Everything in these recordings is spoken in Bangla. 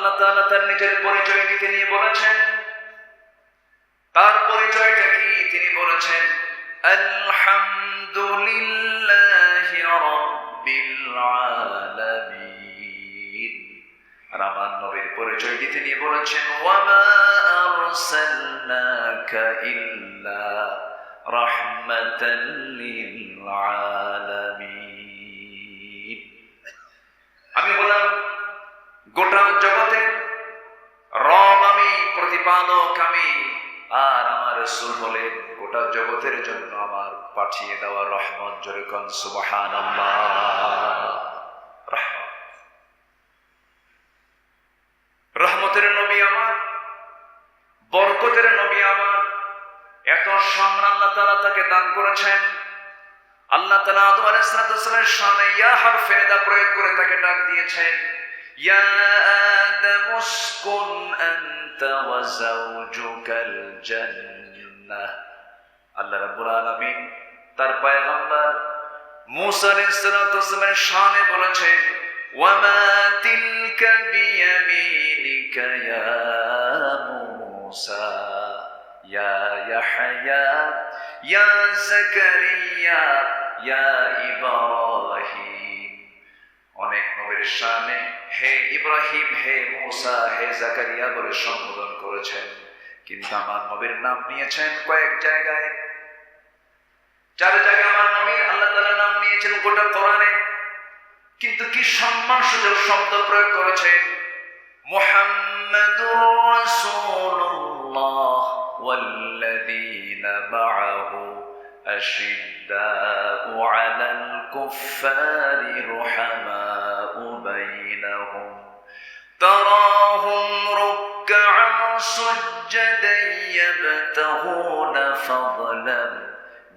আল্লাহ তাআলা তার নিজের পরিচয় দিতে নিয়ে বলেছেন। তার পরিচয়টা কি? তিনি বলেছেন, আলহামদুলিল্লাহি রাব্বিল আলামিন। আর আমার নবীর পরিচয় দিতে নিয়ে বলেছেন, ওয়ামা আরসালনাকা ইল্লা রাহমাতাল লিল আলামিন। আমি বললাম গোটা জগতে রব আমি, প্রতিপালক আমি, আর আমার রসুল হলেন গোটা জগতের জন্য আমার পাঠিয়ে দেওয়া রহমত। জোরে কন সুবাহান রহমতের নবী আমার, বরকতের নবী আমার, এত সম্মান আল্লাহ তাআলা তাকে দান করেছেন। আল্লাহ তাআলা আদম আলাইহিস সালামের সামনে ইয়া হারফে নিদা প্রয়োগ করে তাকে ডাক দিয়েছেন। আদম উসকুন আনতা ওয়া যাওজুকাল জান্নাহ আল্লাহ রাব্বুল আলামিন তার পয়গম্বর মূসা আলাইহিস সালামের শানে বলেছেন, ওয়ামা তিলকা বিয়ামিনিকা ইয়া মূসা, ইয়া ইয়াহইয়া, ইয়া জাকারিয়া, ইয়া ইব্রাহিম। অনেক নবীর শানে হে ইব্রাহিম, হে মুসা, হে জাকারিয়া বলে সম্বোধন করেছেন। কিন্তু আমার নবীর নাম নিয়েছেন কয়েক জায়গায়। চার জায়গায় আমার নবী আল্লাহ তালা নাম নিয়েছেন গোটা কোরআনে। কিন্তু কি সম্মান সুযোগ শব্দ প্রয়োগ করেছেন? মোহাম্মদুর রাসূলুল্লাহ ওয়াল্লাযীনা মাআহু। أشداء على الكفار رحماء بينهم. تراهم ركعا سجدا يبتغون فضلا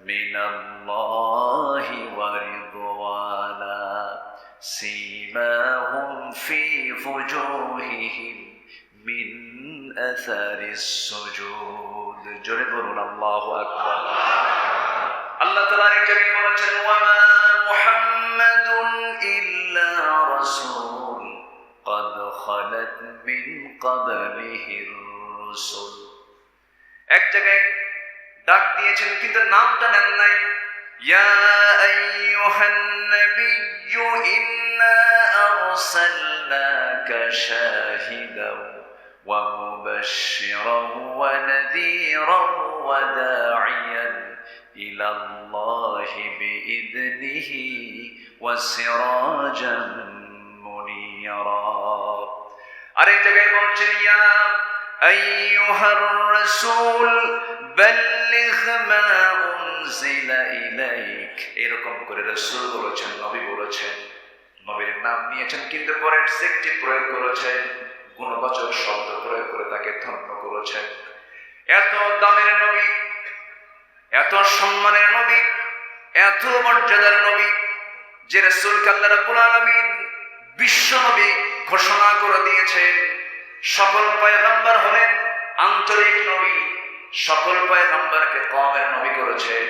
من الله ورضوانا. سيماهم في وجوههم من أثر السجود. جربنا الله أكبر. আল্লাহ তাআলা নিজেই বলেছেন ওয়ামা মুহাম্মাদুন ইল্লা রাসূল قد خلت من قبله الرسل এক জায়গায় ডাক দিয়েছেন কিন্তু নামটা নেন নাই ইয়া আইয়ুহান নাবিয়্যু ইন্না আরসালনাকা শাহিদাও ومبشرا ونذيرا وداعيا إلى الله بإذنه وسراجا منيرا আরেক জায়গায় বলছেন ইয়া আইয়ুহার রাসূল বাল্লিগ মা উনজিলা ইলাইক এরকম করে রাসূল বলেছেন নবী বলেছেন নবীর নাম নিয়েছেন কিন্তু পরে অ্যাডজেক্টিভ প্রয়োগ করেছেন গুণবাচক শব্দ প্রয়োগ করে তাকে ধন্য করেছেন এত দামের নবী এত সম্মানের নবী এত মর্যাদার নবী যে রসুল কাল্লা রাব্বুল আলামিন বিশ্ব নবী ঘোষণা করে দিয়েছেন সকল পয়গম্বর হলেন আন্তরিক নবী সকল পয়গম্বরকে কমের নবী করেছেন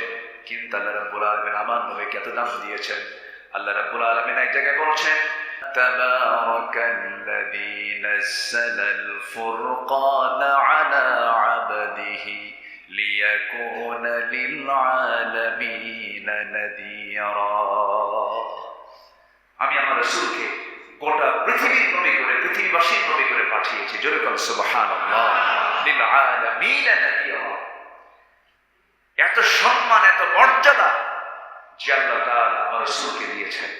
কিন্তু আল্লাহ রাব্বুল আলামিন আমার নবীকে এত দাম দিয়েছেন আল্লাহ রাব্বুল আলামিন এক জায়গায় বলছেন تبارك الذي نزل الفرقان على عبده ليكون للعالمين نذيرا আমি আমার রসুলকে গোটা পৃথিবীর নবী করে পৃথিবীবাসীর নবী করে পাঠিয়েছি জোরে কল সুবহানাল্লাহ লিল আলামিন নাদিরা এত সম্মান এত মর্যাদা যে আল্লাহ তাআলা আমার রসুলকে দিয়েছেন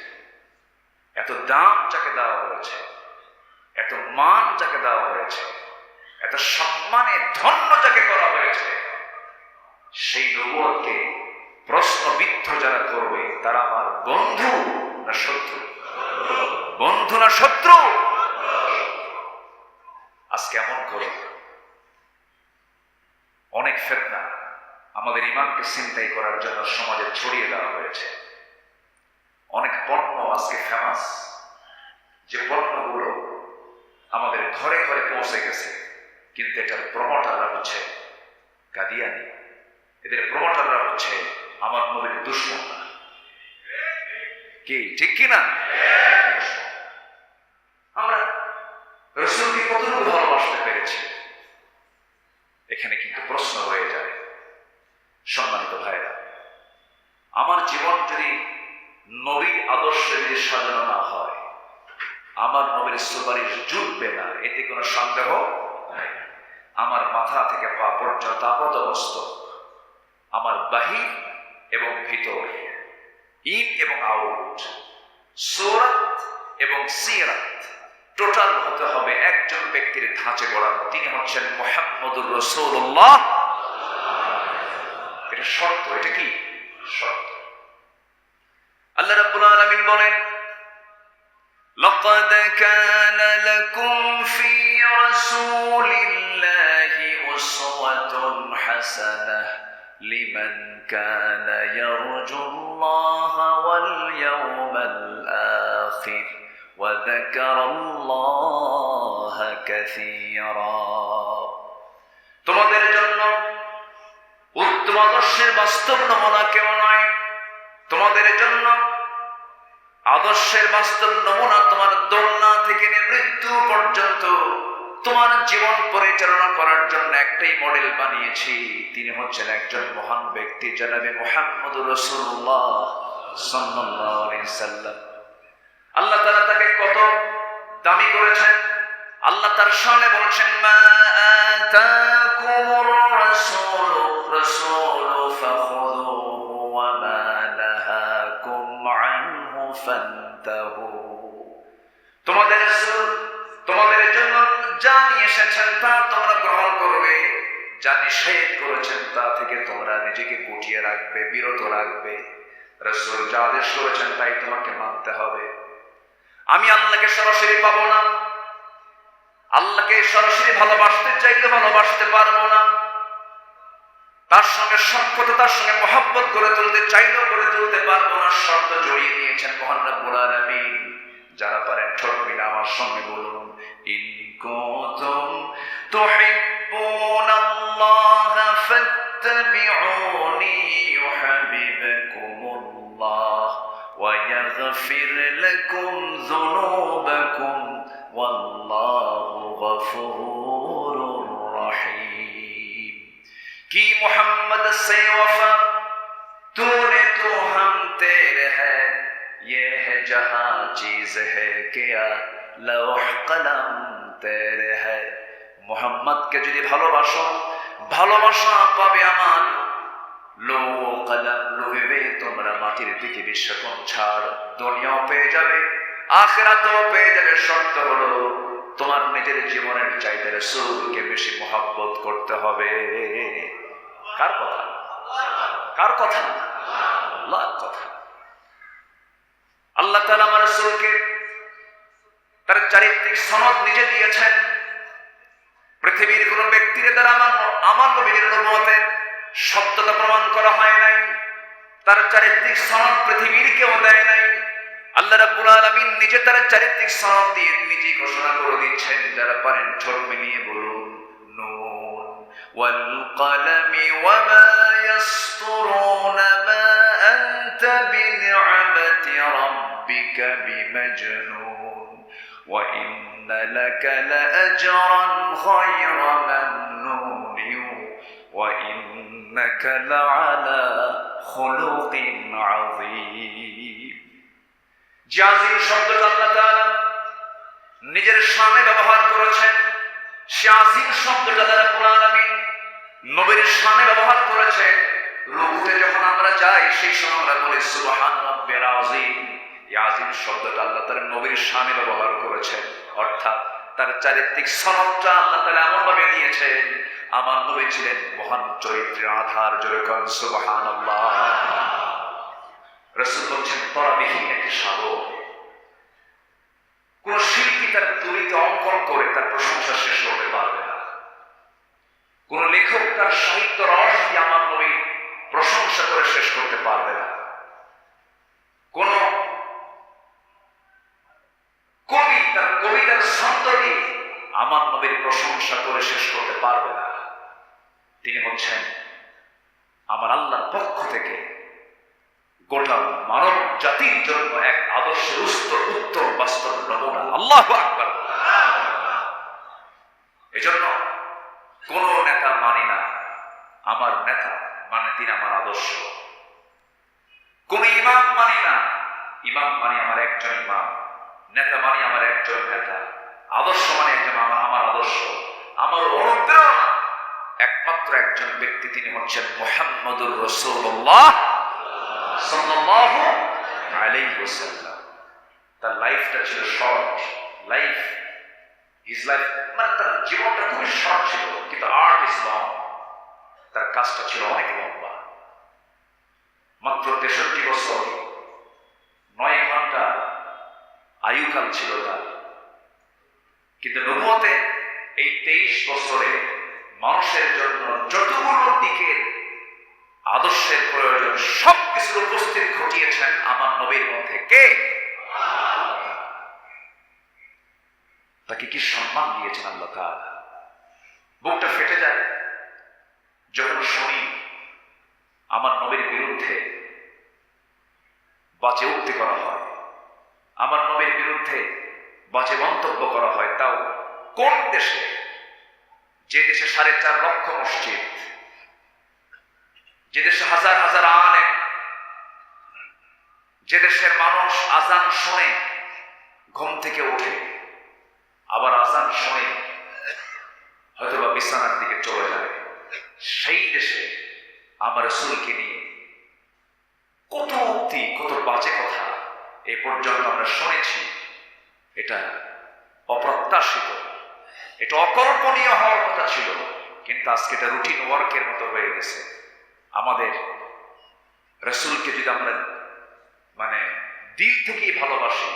এত দাম যাকে দেওয়া হয়েছে এত মান যাকে দেওয়া হয়েছে এত সম্মানে ধন্য যাকে করা হয়েছে সেই নবুয়কে প্রশ্নবিদ্ধ যারা করবে, তারা আমার বন্ধু না শত্রু? বন্ধু না শত্রু? আজকে এমন করো। অনেক ফেতনা আমাদের ইমানকে চিন্তাই করার জন্য সমাজে ছড়িয়ে দেওয়া হয়েছে। অনেক পণ্য আজকে ফেমাস যে পণ্যগুলো আমাদের ঘরে ঘরে পৌঁছে গেছে, কিন্তু এটার প্রমোটাররা হচ্ছে কাদিয়ানি এদের প্রমোটাররা হচ্ছে আমার নবীর দুশ্মনরা কি, ঠিক কি না আমরা রসুলকে কতটুকু ভালোবাসতে পেরেছি? এখানে কিন্তু প্রশ্ন হয়ে যায়, সম্মানিত ভাইরা আমার জীবন যদি নবীর আদর্শে যদি সাজানো না হয়, আমার নবীর সুপারিশ জুটবে না, এতে কোনো সন্দেহ নাই। আমার মাথা থেকে পা পর্যন্ত আপদমস্ত আমার বাহির এবং ভিতর ইন এবং আউট সোরাত এবং সিরাত টোটাল হতে হবে একজন ব্যক্তির ধাঁচে গড়ানো তিনি হচ্ছেন মোহাম্মদুর রসুল্লাহ এটা শর্ত এটা কি শর্ত আল্লাহ রাব্বুল আলামিন বলেন لقد كان لكم في رسول الله أسوة حسنة لمن كان يرجو الله واليوم الآخر وذكر الله كثيرا তোমাদের জন্য উত্তম আদর্শের বাস্তব নমুনা কেউ নয় তোমাদের জন্য আদর্শের বাস্তব নমুনা তোমার দোলনা থেকে নিয়ে মৃত্যু পর্যন্ত তোমার জীবন পরিচালনা করার জন্য একটাই মডেল বানিয়েছি। তিনি হচ্ছেন একজন মহান ব্যক্তি, জানাবে মোহাম্মদ রসুল্লাহ সাল্লাম। আল্লাহ তালা তাকে কত দামি করেছেন? আল্লাহ তার সামনে বলছেন, মা তোমাদের তোমাদের জন্য যা নিয়ে এসেছেন তা তোমরা গ্রহণ করবে। যা নিষেধ করেছেন তা থেকে তোমরা নিজেকে গুটিয়ে রাখবে, বিরত রাখবে। রসুল যা আদেশ করেছেন তাই তোমাকে মানতে হবে। আমি আল্লাহকে সরাসরি পাবো না। আল্লাহকে সরাসরি ভালোবাসতে চাইলে ভালোবাসতে পারব না। তার সঙ্গে সক্ষতা তার সঙ্গে মহাব্বত গড়ে তুলতে চাইলেও গড়ে তুলতে পারব না। শর্ত জড়িয়ে নিয়েছেন মহান রব্বুল আলামিন। যারা পারেন ছোট মিনা আমার সঙ্গে বলুন, ইন কুনতুম তুহিব্বুনাল্লাহ ফাত্তাবিউনি ইউহিব্বুকুমুল্লাহ ওয়া ইয়াগফির লাকুম যুনুবাকুম ওয়াল্লাহু গফুরুর রহিম। কি মুহাম্মদ সে ওয়াফা? ये है जहाँ चीज है কেয়া লৌহ কলম তেরে হ্যায় মোহাম্মদকে যদি ভালোবাসো, ভালোবাসা পাবে আমার। লৌহ কলম লোহেবে তোমরা মাটির দিকে বিশ্বকোণ ছাড়। দুনিয়াও পেয়ে যাবে, আখেরাতেও পেয়ে যাবে। শর্ত হলো, তোমার নিজের জীবনের চাইতে রসুলকে বেশি মোহাব্বত করতে হবে। কার কথা? কার কথা? আল্লাহর কথা। আল্লাহ তালা আমার রসুলকে তার চারিত্রিক সনদ নিজে দিয়েছেন। পৃথিবীর কোন ব্যক্তির দ্বারা আমার নবীর মতে সত্যতা প্রমাণ করা হয় নাই। তার চারিত্রিক সনদ পৃথিবীর কেউ দেয় নাই। আল্লাহ নিজে তার চারিত্রিক সনদ দিয়ে নিজেই ঘোষণা করে দিচ্ছেন, যারা পারেন ছোট নিয়ে বলুন, নুন ওয়াল কালামি ربك بمجنون وإن لك لأجرا غير ممنون وإنك لعلى خلق عظيم জাজিম শব্দটা আল্লাহ তাআলা নিজের সামনে ব্যবহার করেছেন সে আজিম শব্দটা দ্বারা কোরআন আমিন নবীর সামনে ব্যবহার করেছেন রুকুতে যখন আমরা যাই, সেই সময় আমরা বলি, সুবহান রাব্বিল আযীম। এই আযীম শব্দটা আল্লাহ তাআলা নবীর সামনে ব্যবহার করেছেন। অর্থাৎ তার চারিত্রিক সনদটা আল্লাহ তাআলা এমন ভাবে দিয়েছেন, আমার নবী ছিলেন মহান চরিত্রের আধার, জোরে কন, সুবহানাল্লাহ। রাসূল বলছেন, তরাবিহীন একটি সাগর। কোন শিল্পী তার তৈরিতে অঙ্কন করে তার প্রশংসা শেষ করতে পারবে না। কোন লেখক তার সাহিত্য রস দিয়ে আমার নবী প্রশংসা করে শেষ করতে পারবে না। কোন কবি তার কবিতার সন্তানি আমার নবীর প্রশংসা করে শেষ করতে পারবে না। তিনি হচ্ছেন আমার আল্লাহর পক্ষ থেকে গোটা মানব জাতির জন্য এক আদর্শ রুস্ত বাস্তব নমুনা। আল্লাহ আকবর। এজন্য কোন নেতা মানি না। আমার নেতা তিনি আমার আদর্শ। কোন ইমাম মানি না। ইমাম মানে আমার একজন ইমাম, নেতা মানে আমার একজন নেতা। আদর্শ মানে একজন আমার আমার আদর্শ। আমার অনুপ্রেরণা একমাত্র একজন ব্যক্তি, তিনি হচ্ছেন মোহাম্মদুর রসুল্লাহ সাল্লাল্লাহু আলাইহি ওয়াসাল্লাম। তার লাইফটা ছিল শর্ট। লাইফ হিজ লাইফ মানে তার জীবনটা খুবই শর্ট ছিল, কিন্তু আর্ট ইজ লং তার কাজটা ছিল অনেক লম্বা। মাত্র তেষট্টি বছর, নয় ঘণ্টা আয়ুকাল ছিল তার। কিন্তু নবুয়তে এই তেইশ বছরে মানুষের জন্য যতগুলো দিকের আদর্শের প্রয়োজন সব কিছুর উপস্থিত ঘটিয়েছেন আমার নবীর মধ্যে কে? তাকে কি সম্মান দিয়েছেন আল্লাহ বুকটা ফেটে যায়। যখন শুনি আমার নবীর বিরুদ্ধে বাজে উক্তি করা হয়, আমার নবীর বিরুদ্ধে বাজে মন্তব্য করা হয়, তাও কোন দেশে? যে দেশে সাড়ে চার লক্ষ মসজিদ, যে দেশে হাজার হাজার আনে যে দেশের মানুষ আজান শোনে ঘুম থেকে ওঠে, আবার আজান শোনে হয়তোবা বিছানার দিকে চলে যায়। সেই দেশে আমার রসুলকে নিয়ে কত উক্তি, কত বাজে কথা এ পর্যন্ত আমরা শুনেছি। এটা অপ্রত্যাশিত, এটা অকল্পনীয় হওয়ার কথা ছিল, কিন্তু আজকে এটা রুটিন ওয়ার্কের মতো হয়ে গেছে। আমাদের রসুলকে যদি আমরা মানে দিল থেকেই ভালোবাসি,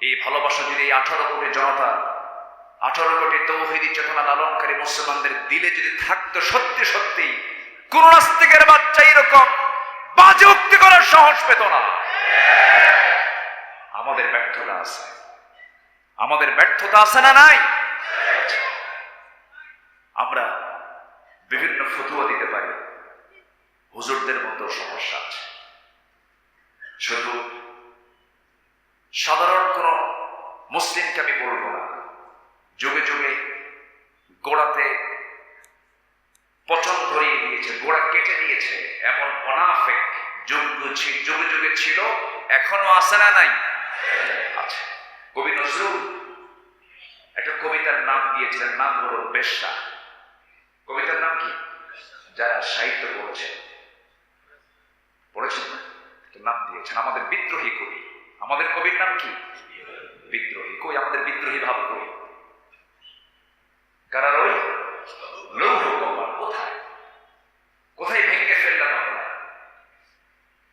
এই ভালোবাসা যদি এই আঠারো কোটি জনতা আঠারো কোটি তৌহিদি চেতনা লালনকারী মুসলমানদের দিলে যদি থাকতো সত্যি সত্যি, কোন নাস্তিকের বাচ্চা এরকম বাজে উক্তি করার সাহস পেত না। আমাদের ব্যর্থতা আছে। আমাদের ব্যর্থতা আছে না নাই? আমরা বিভিন্ন ফতুয়া দিতে পারি। হুজুরদের মতো সমস্যা আছে। শুধু সাধারণ কোন মুসলিমকে আমি বলব না। যুগে যুগে গোড়াতে পচন ধরিয়ে দিয়েছে, গোড়া কেটে দিয়েছে, এমন মোনাফেক যুগ যুগে যুগে ছিল, এখনও আছে না নাই? কবি নজরুল একটা কবিতার নাম দিয়েছিলেন, নাম হলো বেশ্যা। কবিতার নাম কি? যারা সাহিত্য পড়েছে। পড়েছেন একটা নাম দিয়েছেন। আমাদের বিদ্রোহী কবি। আমাদের কবির নাম কি? বিদ্রোহী। কই? আমাদের বিদ্রোহী ভাব কই? কারার ওই লৌহ কপাল কোথায়? কোথায় ভেঙে ফেললাম আমরা?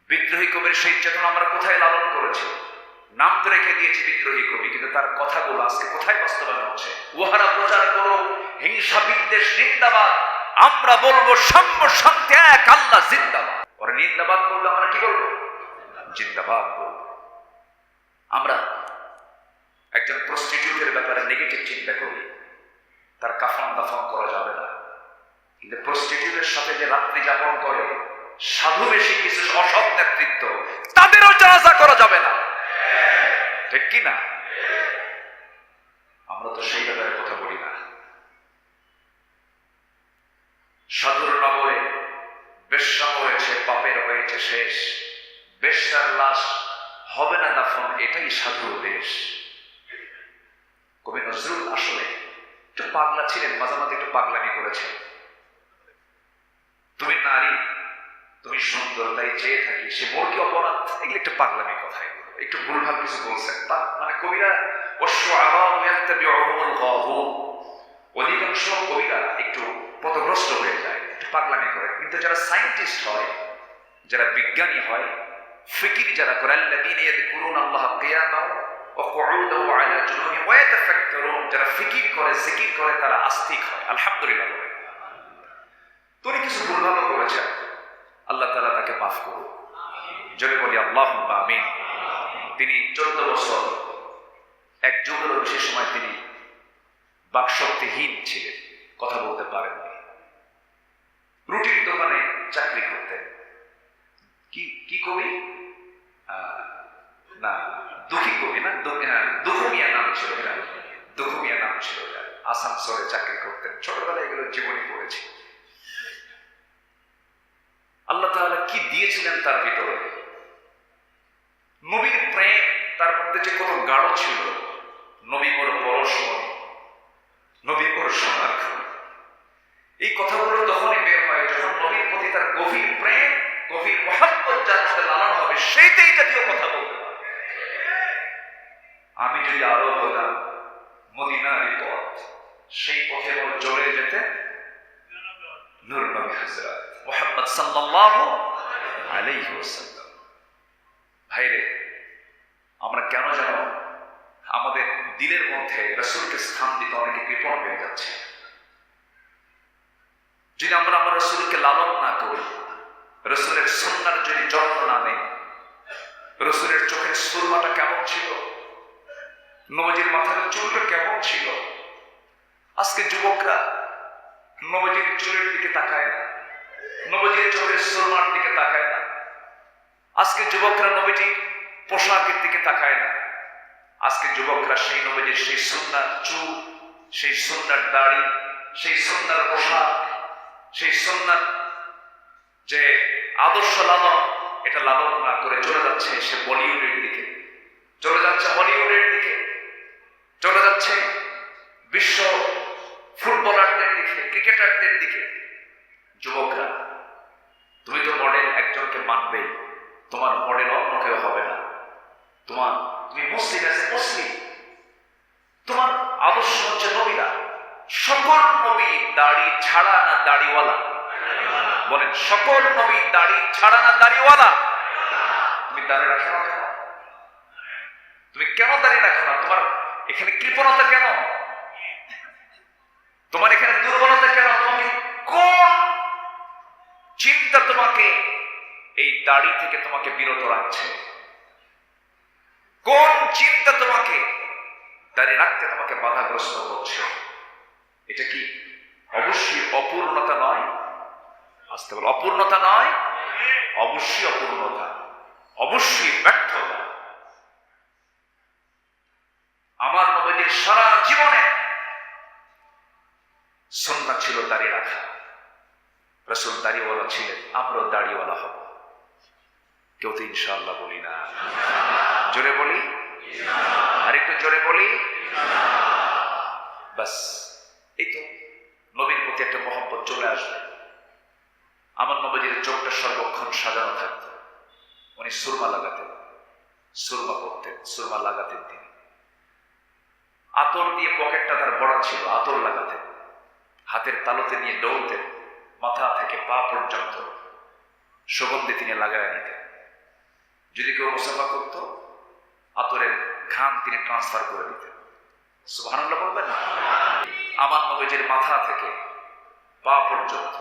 বিদ্রোহী কবির সেই চেতনা আমরা কোথায় লালন করেছি? নাম তো রেখে দিয়েছি বিদ্রোহী কবি, কিন্তু তার কথাগুলো আজকে কোথায় বাস্তবায়ন হচ্ছে? উহারা প্রচার করো হিংসা বিদ্বেষ, নিন্দাবাদ। আমরা বলব, সাম্য শান্তি, এক আল্লাহ, জিন্দাবাদ। ওরা নিন্দাবাদ বললে আমরা কি বলব? জিন্দাবাদ বলব। আমরা একজন প্রস্টিটিউটের ব্যাপারে নেগেটিভ চিন্তা করি। তার কাফন দাফন করা যাবে না। কিন্তু প্রস্টিটিউটের সাথে যে রাত্রি যাপন করে, সাধু বেশি, কিছু অসৎ নেতৃত্ব, তাদেরও জানাজা করা যাবে না। ঠিক কি না? আমরা তো সেই ব্যাপারে কথা বলি না। সাধুর নগরে বেশ্যা হয়েছে, পাপের হয়েছে শেষ। বেশ্যার লাশ হবে না দাফন, এটাই সাধুর দেশ। কবি নজরুল আসলে একটু পাগলা ছিলেন, মাঝে মাঝে একটু পাগলামি করেছেন। তুমি নারী, তুমি সুন্দর, তাই চেয়ে থাকি। সে মোর কি অপরাধ, এগুলো একটু পাগলামি কথা। একটু ভুলভাল কিছু বলছেন। তা মানে কবিরা অশ্ব অধিকাংশ কবিরা একটু পথভ্রষ্ট হয়ে যায়, একটু পাগলামি করে। কিন্তু যারা সায়েন্টিস্ট হয়, যারা বিজ্ঞানী হয়, ফিকির যারা করে, আল্লাযীনা ইয়াযকুরুনা আল্লাহ কিয়ামান যারা ফিকির করে, জিকির করে, তারা আস্তিক হয়। আলহামদুলিল্লাহ বলে তুমি কিছু ভুলভাল করেছেন আল্লাহ তাআলা তাকে মাফ করুন। জোরে বলি, আল্লাহুম্মা আমিন। তিনি চোদ্দ বছর, এক যুগেরও বেশি সময় তিনি বাকশক্তিহীন ছিলেন। কথা বলতে পারেননি রুটির দোকানে চাকরি করতেন। কি কি কবি? না, দুঃখী কবি না দুঃখমিয়া নাম ছিল এটা দুঃখমিয়া নাম ছিল এটা। আসানসোলে চাকরি করতেন। ছোটবেলায় এগুলো জীবনে পড়েছি। আল্লাহ তাআলা কি দিয়েছিলেন তার ভিতরে? নবীর প্রেম, তার মধ্যে যে কত গাঢ় ছিল নবী বড় পরশমণি নবী বড় সোনাক্ষণ এই কথাগুলো তখনই বের হয় যখন নবীর প্রতি তার গভীর প্রেম, গভীর মহাব্বত যার মধ্যে লালন হবে, সেইটাই জাতীয় কথা পারে আমি যদি আরও হতাম, মদিনার পথ সেই পথে মোর চলে যেতে নূর নবী হযরত মুহাম্মদ সাল্লাল্লাহু আলাইহি ওয়াসাল্লাম। ভাইরে, আমরা কেন যেন আমাদের দিলের মধ্যে রসুলকে স্থান দিতে অনেকে কৃপণ হয়ে যাচ্ছে। যদি আমরা আমার রসুলকে লালন না করি, রসুলের সন্ন্যার যদি যত্ন না নেই, রসুলের চোখের সুরমাটা কেমন ছিল? নবজির মাথার চুলটা কেমন ছিল? আজকে যুবকরা নবজির চুলের দিকে তাকায় না। নবজির চোখের সুরমার দিকে তাকায় না। আজকে যুবকরা নবীজির পোশাকের দিকে তাকায় না। আজকে যুবকরা সেই নবীজির সেই সুন্নার চুল, সেই সুন্নার দাড়ি, সেই সুন্নার পোশাক, সেই সুন্নার যে আদর্শ লালন, এটা লালন না করে চলে যাচ্ছে সে বলিউডের দিকে। চলে যাচ্ছে হলিউডের দিকে। চলে যাচ্ছে বিশ্ব ফুটবলারদের দিকে, ক্রিকেটারদের দিকে। যুবকরা, তুমি তো মডেল একজনকে মানবেই। তোমার মডেল অন্য কেউ হবে না। তোমার, তুমি মুসলিম আছে মুসলিম তোমার আদর্শ হচ্ছে নবীরা। সকল নবী দাড়ি ছাড়া না দাড়িওয়ালা? বলেন, সকল নবী দাড়ি ছাড়া না দাড়িওয়ালা? তুমি দাড়ি রাখো না তুমি কেন দাঁড়িয়ে রাখো না? তোমার এখানে কৃপণতা কেন? তোমার এখানে দুর্বলতা কেন? তোমাকে কোন চিন্তা তোমাকে এই দাড়ি থেকে তোমাকে বিরত রাখছে? কোন চিন্তা তোমাকে দাঁড়িয়ে রাখতে তোমাকে বাধাগ্রস্ত করছে? এটা কি অবশ্যই অপূর্ণতা নয়? আসতে বল অপূর্ণতা নয়? অবশ্যই অপূর্ণতা। অবশ্যই ব্যর্থতা। আমার নবীদের সারা জীবনে সন্না ছিল দাঁড়িয়ে রাখা। রসুল দাড়িওয়ালা ছিলেন, আমরাও দাড়িওয়ালা হব। কেউ তো ইনশাল্লাহ বলি না। জোরে বলি? আর একটু জোরে বলি? বাস, এই তো নবীর প্রতি একটা মহব্বত চলে আসবে। আমার নবীজির চোখটা সর্বক্ষণ সাজানো থাকতো। উনি সুরমা লাগাতেন, সুরমা করতেন সুরমা লাগাতেন তিনি। আতর দিয়ে পকেটটা তার ভরা ছিল, আতর লাগাতেন হাতের তালুতে নিয়ে দৌড়তেন মাথা থেকে পা পর্যন্ত সুগন্ধি তিনি লাগায় নিতেন। যদি কেউ মুসাফা করত, আতরের ঘাম তিনি ট্রান্সফার করে দিতেন। সুবহানাল্লাহ বলবেন না? আমার নবীজির মাথা থেকে পা পর্যন্ত।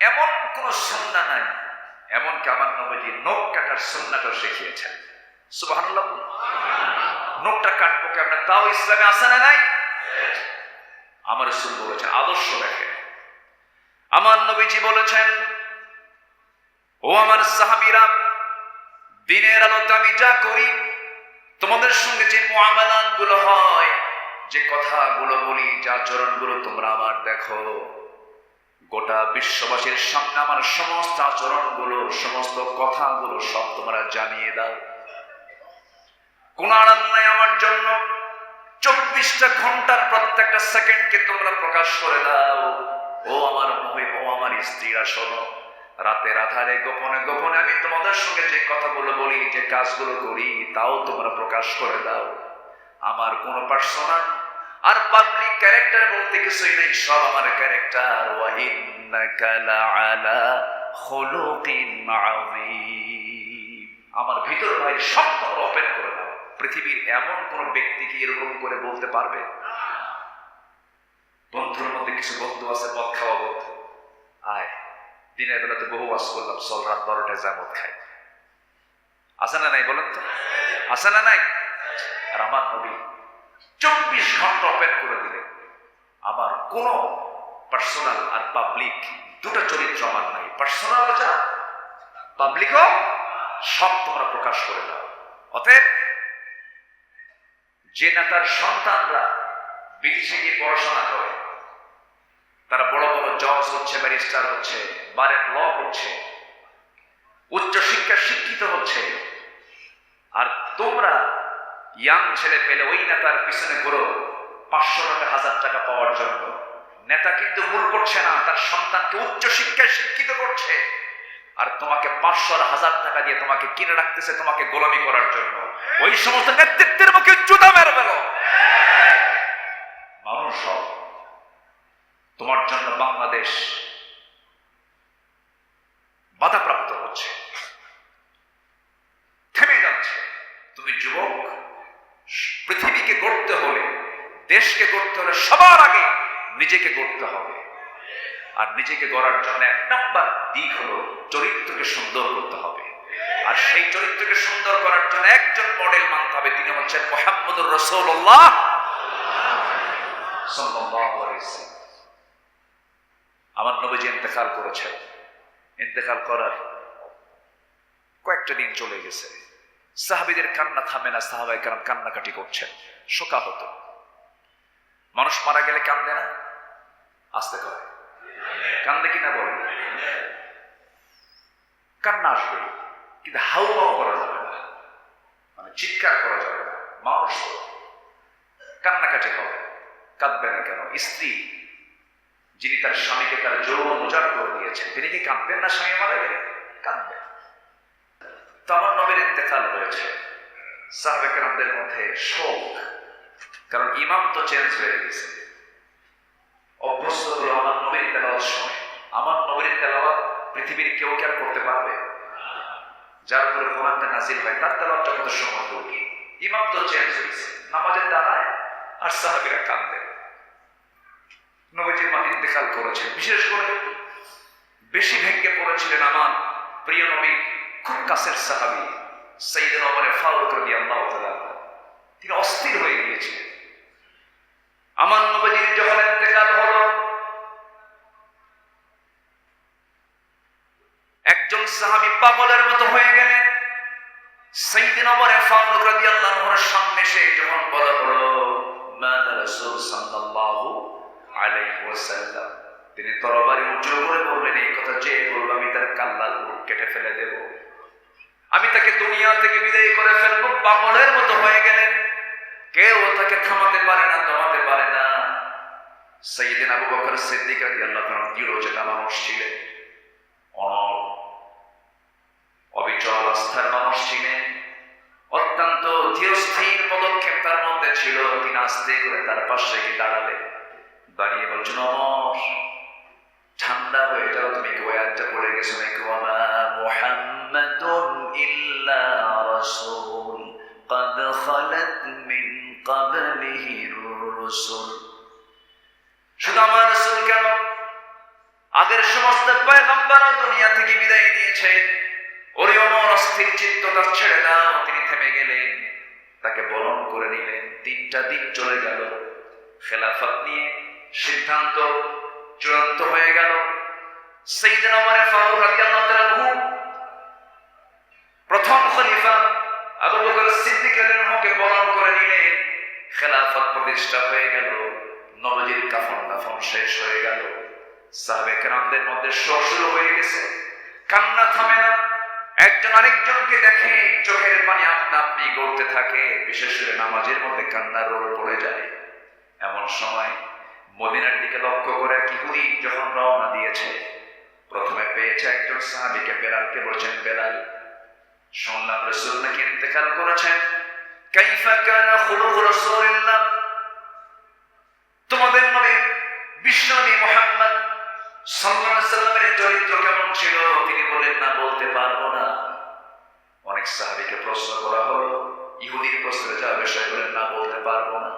এমন কোন সন্না নাই, এমনকি আমার নবীজি নখ কাটার সন্নাটাও শিখিয়েছেন। সুবহানাল্লাহ বলুন। নখটা কাটবো কেমন তাও ইসলামে আসে না নাই? আমার রসুল বলেছেন, আদর্শ দেখে। আমার নবীজি বলেছেন, ও আমার সাহাবীরা, দিনের আলোতে আমি যা করি, তোমাদের সঙ্গে যে মুআমালাতগুলো হয়, যে কথাগুলো বলি, যে আচরণগুলো তোমরা আমার দেখো, গোটা বিশ্ববাসীর সামনে আমার সমস্ত আচরণগুলো, সমস্ত কথাগুলো সব তোমরা জানিয়ে দাও। কোন আড়াল নাই আমার জন্য চব্বিশটা ঘণ্টার প্রত্যেকটা সেকেন্ডকে তোমরা প্রকাশ করে দাও। ও আমার মহি ও আমার স্ত্রীরা, শোনো, রাতের আধারে গোপনে গোপনে আমি তোমাদের সঙ্গে যে কথাগুলো বলি, যে কাজগুলো করি, তাও তোমরা প্রকাশ করে দাও। আমার কোনো পার্সোনাল আর পাবলিক ক্যারেক্টার বলতে কিছুই নেই, সব আমার ক্যারেক্টার আমার ভিতর ভাই সব তোমরা ওপেন করে পৃথিবীর এমন কোন ব্যক্তি কি এরকম করে বলতে পারবে? বন্ধুর মধ্যে কিছু বন্ধু আছে, মদ খাওয়া বন্ধু। আয়, দিনের বেলা তো বহু ওয়াজ করলাম সল রাত বারোটায় যা মদ খাই। আছে না নাই বলেন তো? আছে না নাই? আর আমার নবী চব্বিশ ঘণ্টা ওপেন করে দিলে আমার কোন পার্সোনাল আর পাবলিক দুটো চরিত্র আমার নাই। পার্সোনাল যা পাবলিকও সব তোমরা প্রকাশ করে দাও অতএব যে নেতার সন্তানরা বিদেশে গিয়ে পড়াশোনা করে, তারা বড় বড় জজ হচ্ছে ব্যারিস্টার হচ্ছে বারের ল করছে, উচ্চ শিক্ষা শিক্ষিত হচ্ছে। আর তোমরা ইয়াং ছেলে পেলে ওই নেতার পিছনে ঘুরো, পাঁচশো টাকা, হাজার টাকা পাওয়ার জন্য। নেতা কিন্তু ভুল করছে না, তার সন্তানকে উচ্চ শিক্ষায় শিক্ষিত করছে। আর তোমাকে পাঁচশো হাজার টাকা দিয়ে তোমাকে কিনে রাখতেছে তোমাকে গোলামি করার জন্য। ওই সমস্ত নেতৃত্বের মুখে জুতা মেরে ফেলো। মানুষ। তোমার জন্য বাংলাদেশ বাধাপ্রাপ্ত হচ্ছে। থেমে যাচ্ছে। তুমি যুবক, পৃথিবীকে গড়তে হলে, দেশকে গড়তে হলে সবার আগে নিজেকে গড়তে হবে। আর নিজেকে গড়ার জন্য এক নাম্বার দিক হলো চরিত্রকে সুন্দর করতে হবে। আর সেই চরিত্রকে সুন্দর করার জন্য একজন মডেল মানতে হবে, তিনি হচ্ছেন মোহাম্মদুর রসৌল্লাহ আমার নবীজি ইন্তেকাল করেছেন। ইন্তেকাল করার কয়েকটা দিন চলে গেছে। সাহাবিদের কান্না থামে না সাহাবাই কারণ কান্নাকাটি করছেন। শোকা হতো মানুষ মারা গেলে কান্দে না? আসতে করে। কান্দে কিনা বলে। কান্না আসবে, কিন্তু হাউ মাউ করা যাবে না। মানে চিৎকার করা যাবে না। মানুষ কান্নাকাটি হবে। কাঁদবে না কেন? স্ত্রী, যিনি তার স্বামীকে তার যৌবন উজাড় করে দিয়েছেন, তিনি কি কাঁদবেন না স্বামী মারা গেলে? কাঁদবেন তো আমার নবীর ইন্তেকাল হয়েছে। সাহাবেকেরামদের মধ্যে শোক। কারণ ইমাম তো চেঞ্জ হয়ে গেছে। অভ্যস্ত হলো আমার নবীর তেলাওয়াত সময় আমার নবীর তেলাওয়াত পৃথিবীর কেউ কি আর করতে পারবে? যার উপরে কোরআনটা নাজিল হয়, তার তেলাওয়াতটা কত সময় করবে ইমাম তো চেঞ্জ হয়েছে, নামাজের দাঁড়ায় আর সাহাবিরা কাঁদবে। নবীজি মা ইন্তেকাল করেছেন, বিশেষ করে বেশি ভেঙ্গে পড়েছিলেন আমার প্রিয় নবীর খুব কাছের সাহাবি সঈদিন অমরে ফারুক রবি আল্লাহ তিনি অস্থির হয়ে গিয়েছিলেন। আমার নবীজির যখন ইন্তেকাল হলো, একজন সাহাবি পাগলের মতো হয়ে গেলেন। অমরে ফারুক সামনে এসে যখন বলা মাদা রাসূল সাল্লাল্লাহু আলাইহি ওয়াসাল্লাম। তিনি তরবারি উঁচু করে বললেন, এই কথা যে বলব, আমি তার কাল্লাল মুখ কেটে ফেলে দেব। আমি তাকে দুনিয়া থেকে বিদায় করে ফেলব। পাগলের মতো হয়ে গেলেন। কেউ তাকে থামাতে পারে না দমাতে পারে না সৈয়দিন আবু বকর সিদ্দিক রাদিয়াল্লাহু তাআলা দৃঢ় চেতা মানুষ ছিলেন অনর অবিচল আস্থার মানুষ ছিলেন অত্যন্ত ধীরস্থির পদক্ষেপ তার মধ্যে ছিল তিনি আস্তে করে তার পাশে গিয়ে দাঁড়ালেন দাঁড়িয়ে বলছেন অমর ঠান্ডা হয়ে যাও তুমি কি ওয়াজটা পড়ে গেছো নাকি ওয়ামা মুহাম্মাদুন ইল্লা রাসূল قد خلت من قبله الرسل শুধু আমার রাসূল কেন আগের সমস্ত পয়গম্বর দুনিয়া থেকে বিদায় নিয়েছেন ওরে অমর অস্থির চিত্তটা ছেড়ে দাও তিনি থেমে গেলেন তাকে বরণ করে নিলেন তিনটা দিন চলে গেল খেলাফত নিয়ে সিদ্ধান্ত চূড়ান্ত হয়ে গেল সেইদিন আমার ফারুক রাদিয়াল্লাহু তাআলা প্রথম খলিফা আবু বকর সিদ্দিক রাদিয়াল্লাহুকে বরণ করে নিলেন খেলাফত প্রতিষ্ঠা হয়ে গেল, নবজির কাফন দাফন শেষ হয়ে গেল। সাহাবে কেরামদের মধ্যে শোক শুরু হয়ে গেছে। কান্না থামে না। একজন আরেকজনকে দেখে চোখের পানি আপনা আপনি গড়তে থাকে, বিশেষ করে নামাজের মধ্যে কান্নার রোল পড়ে যায়। এমন সময় মদিনার দিকে লক্ষ্য করে এক ইহুদি যখন রওনা দিয়েছে, প্রথমে পেয়েছে একজন সাহাবিকে বেলালকে বলছেন, বেলাল, শুনলাম রসুল নাকি ইন্তেকাল করেছেন। কাইফা কানা তোমাদের নবী সাল্লাল্লাহু আলাইহি সাল্লামের চরিত্র কেমন ছিল তিনি বলেন না, বলতে পারব না। অনেক সাহাবীকে প্রশ্ন করা হলো। ইহুদির প্রশ্নের জবাবে সে বলেন না, বলতে পারব না।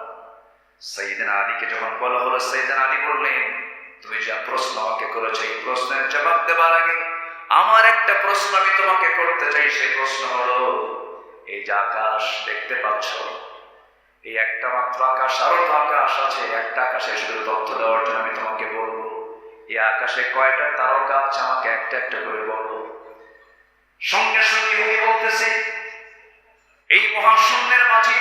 সৈয়দিন আলীকে যখন বলা হলো সৈয়দিন আলী বললেন, তুমি যা প্রশ্ন আমাকে করেছ, এই প্রশ্নের জবাব দেবার আগে আমার একটা প্রশ্ন আমি তোমাকে করতে চাই। সেই প্রশ্ন হলো এই যে আকাশ দেখতে পাচ্ছ, এই একটা মাত্র আকাশ, আরও তো আকাশ আছে, একটা আকাশে শুধু তথ্য দেওয়ার জন্য আমি তোমাকে বলব, এই আকাশে কয়টা তারকা আছে আমাকে একটা একটা করে বলো। সঙ্গে সঙ্গে উনি বলতেছে, এই মহাশূন্যের মাঝে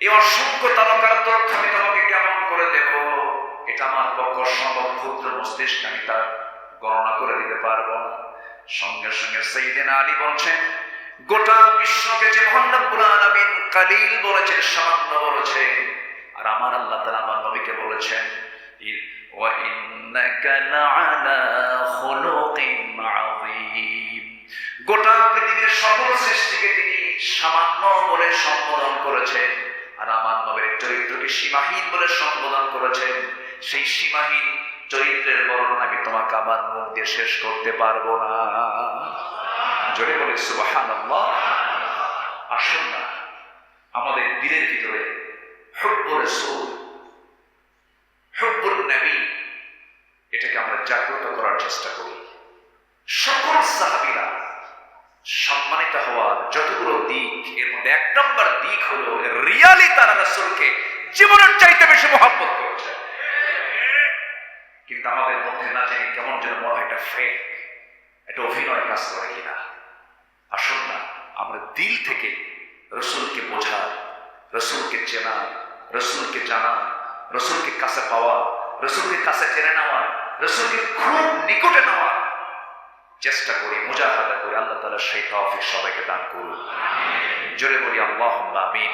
এই অসংখ্য তারকার তথ্য আমি তোমাকে কেমন করে দেব, এটা আমার পক্ষ সম্ভব ক্ষুদ্র মস্তিষ্ক, আমি তা গণনা করে দিতে পারব না। সঙ্গে সঙ্গে সেইদিন আলী বলছেন গোটা বিশ্বকে যে মহানব্বুল আলামিন কালিল বলেছেন, সামান্য বলেছেন, আর আমার আল্লাহ তাআলা আমার নবীকে বলেছেন গোটা পৃথিবীর সকল সৃষ্টিকে তিনি সামান্য বলে সম্বোধন করেছেন, আর আমার নবীর চরিত্রকে সীমাহীন বলে সম্বোধন করেছেন। সেই সীমাহীন চরিত্রের বর্ণনা আমি তোমাকে আমার মুখ দিয়ে শেষ করতে পারব না। জোরে বলে সুবাহান আসুন না, আমাদের দিলের ভিতরে হব্বর রসুল, হব্বর নবী, এটাকে আমরা জাগ্রত করার চেষ্টা করি। সকল সাহাবিরা সম্মানিত হওয়ার যতগুলো দিক, এর মধ্যে এক নম্বর দিক হলো রিয়ালি তারা রসুলকে জীবনের চাইতে বেশি মহাব্বত করছে। কিন্তু আমাদের মধ্যে না জানি কেমন যেন মনে হয় একটা ফেক একটা অভিনয় কাজ করে কিনা। আসুন না, আমরা দিল থেকে রসুলকে বোঝা রসুলকে চেনা রসুলকে জানা রসুলকে কাছে পাওয়া রসুলকে কাছে চেনে নেওয়া রসুলকে খুব নিকটে নেওয়া চেষ্টা করি, মুজাহাদা করি, আল্লাহ তালা সেই তফিক সবাইকে দান করুন জোরে বলি আল্লাহ আমিন।